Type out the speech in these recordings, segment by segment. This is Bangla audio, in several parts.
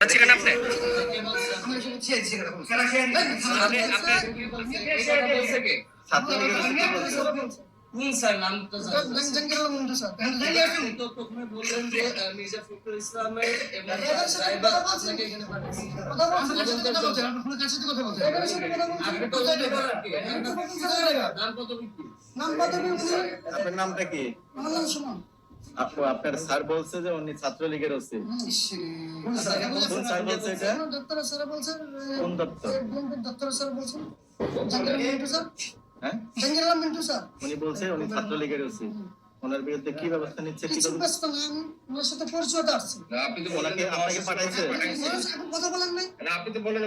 ছিলেন আপনি? আপনি আপনি কোন নাম তো আপু আপনার স্যার বলছে যে উনি ছাত্রলীগের ওসি। কোন স্যার বলছে এটা? কোন দপ্তর হ্যাঁ? উনি বলছে উনি ছাত্রলীগের ওসি। ওনার বিরুদ্ধে কি ব্যবস্থা নিচ্ছে কি আপনি তো ওনাকে আপনাকে পাঠাইছে? আপনি তো বললেন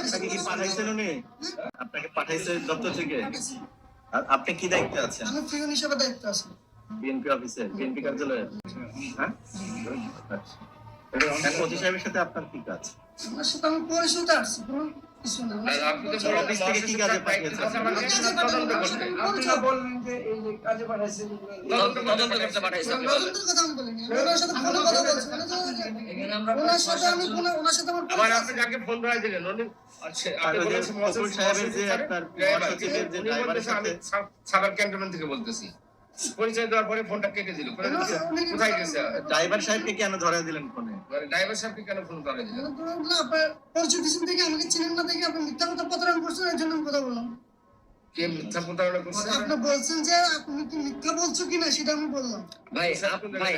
আপনাকে কি পাঠাইছেন উনি? আপনাকে পাঠাইছে দপ্তর থেকে? আর আপনি কি দায়িত্বে আছেন? আমি ফিউন হিসেবে দায়িত্ব আছি। বিএনপি অফিসে বিএনপি কার্যালয়ে? হ্যাঁ? আচ্ছা। সাহেবের সাথে আপনার কি কাজ? আপনার সাথে আমি পরিচয়তে আসছি কিছু না। আমার সাথে আপনি তো পরিচয়- অফিস থেকে কি কাজে পাঠিয়েছে তদন্ত করতে। বললেন যে এই যে কাজে পাঠাইছেন তদন্ত তদন্ত করতে পাঠাইছে আপনি। কথা আমি বলিনি ওনার সাথে ফোনে কথা বলছি। মানে যে- এখানে আমরা ওনার সাথে আমি ফোনে ওনার সাথে আমার আবার আপনি আছে। যাকে ফোন ধরাই দিলেন উনি আচ্ছা সাহেবের যে আপনার যে ড্রাইভারের সাথে সাবার ক্যান্টনমেন্ট থেকে বলতেছি। পরিচয় দেওয়ার পরে ফোনটা কেটে দিল? কোথায় গেছে ড্রাইভার সাহেবকে কেন ধরে দিলেন ফোনে? মানে ড্রাইভার সাহেবকে কেন ফোন করে দিলেন পরিচয় দিচ্ছেন দেখে আমাকে চিনেন না দেখে আপনি মিথ্যা কথা প্রতারণ করছেন এর জন্য আমি কথা বললাম। কে মিথ্যা প্রতারণা করছে? আপনি বলছেন যে আপনি কি মিথ্যা বলছো কিনা সেটা আমি বললাম। ভাই আপনি আপ- ভাই।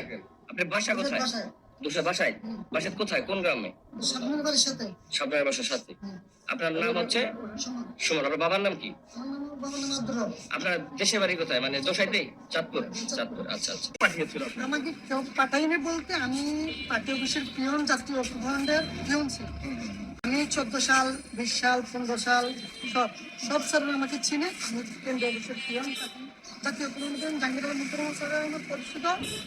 আপনার বাসা কোথায়? বাসায়। দুসরা বাসায়? বাসা কোথায়? কোন গ্রামে? সামনের বাড়ির সাথে। সাবনের বাসার সাথে। আপনার নাম হচ্ছে? সুমন। আপনার বাবার নাম কি? আপনার দেশের বাড়ি কোথায়? মানে চাঁদপুর? চাঁদপুর আচ্ছা আচ্ছা। পাঠিয়েছিল আমাকে কেউ পাঠায়নি বলতে আমি পার্টি অফিসের পিয়ন, জাতীয় ঐক্যফ্রন্টের পিয়ন আমি চোদ্দ সাল, বিশ সাল, পনেরো সাল, সব সব স্যার আমাকে চিনে। আমি কেন্দ্রীয় অফিসের পিয়ন, জাতীয় ঐক্যফ্রন্টের জাহাঙ্গীর পরিচিত।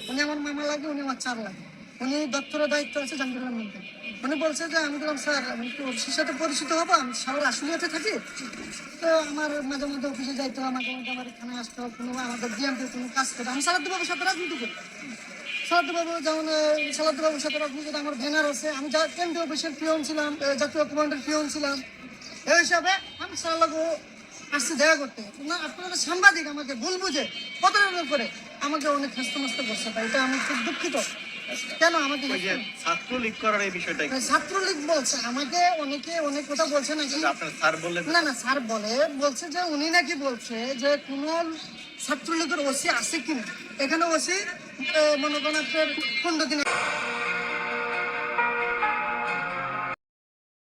উনি আমার মামা লাগে, উনি আমার চার লাগে। উনি দপ্তরের দায়িত্ব আছে জাহাঙ্গীর আলম মুক্তর উনি বলছে যে, আমি বললাম, স্যার, আমি কি ওর সাথে পরিচিত হব? আমি সারা আশুলিয়াতে থাকি। তো আমার মাঝে মধ্যে অফিসে যাইতে হয় মাঝে মধ্যে আমার এখানে আসতে হয় কোনো আমাদের ডিএমপি কোনো কাজ করে আমি সারাদ্দ বাবুর সাথে রাজনীতি করি। সারাদ্দবাবু যেমন সালাদ্দ বাবুর সাথে রাজনীতি আমার ব্যানার আছে। আমি যা কেন্দ্রীয় অফিসের পিয়ন ছিলাম জাতীয় কমান্ডের পিয়ন ছিলাম। এই হিসাবে আমি সালাগো আসছি দেখা করতে। না, আপনারা সাংবাদিক আমাকে ভুল বুঝে, প্রতারণা করে আমাকে অনেক হেস্ত মস্ত করছে। তাই এটা আমি খুব দুঃখিত। কেন আমাকে ছাত্রলীগ করার এই বিষয়টা কি? ছাত্রলীগ বলছে। আমাকে অনেকে অনেক কথা বলছে নাকি? স্যার বললেন না না স্যার বলে বলছে যে উনি নাকি বলছে যে কোন ছাত্রলীগের ওসি আছে কিনা? এখানে ওসি মনে করেন আপনার পনেরো দিন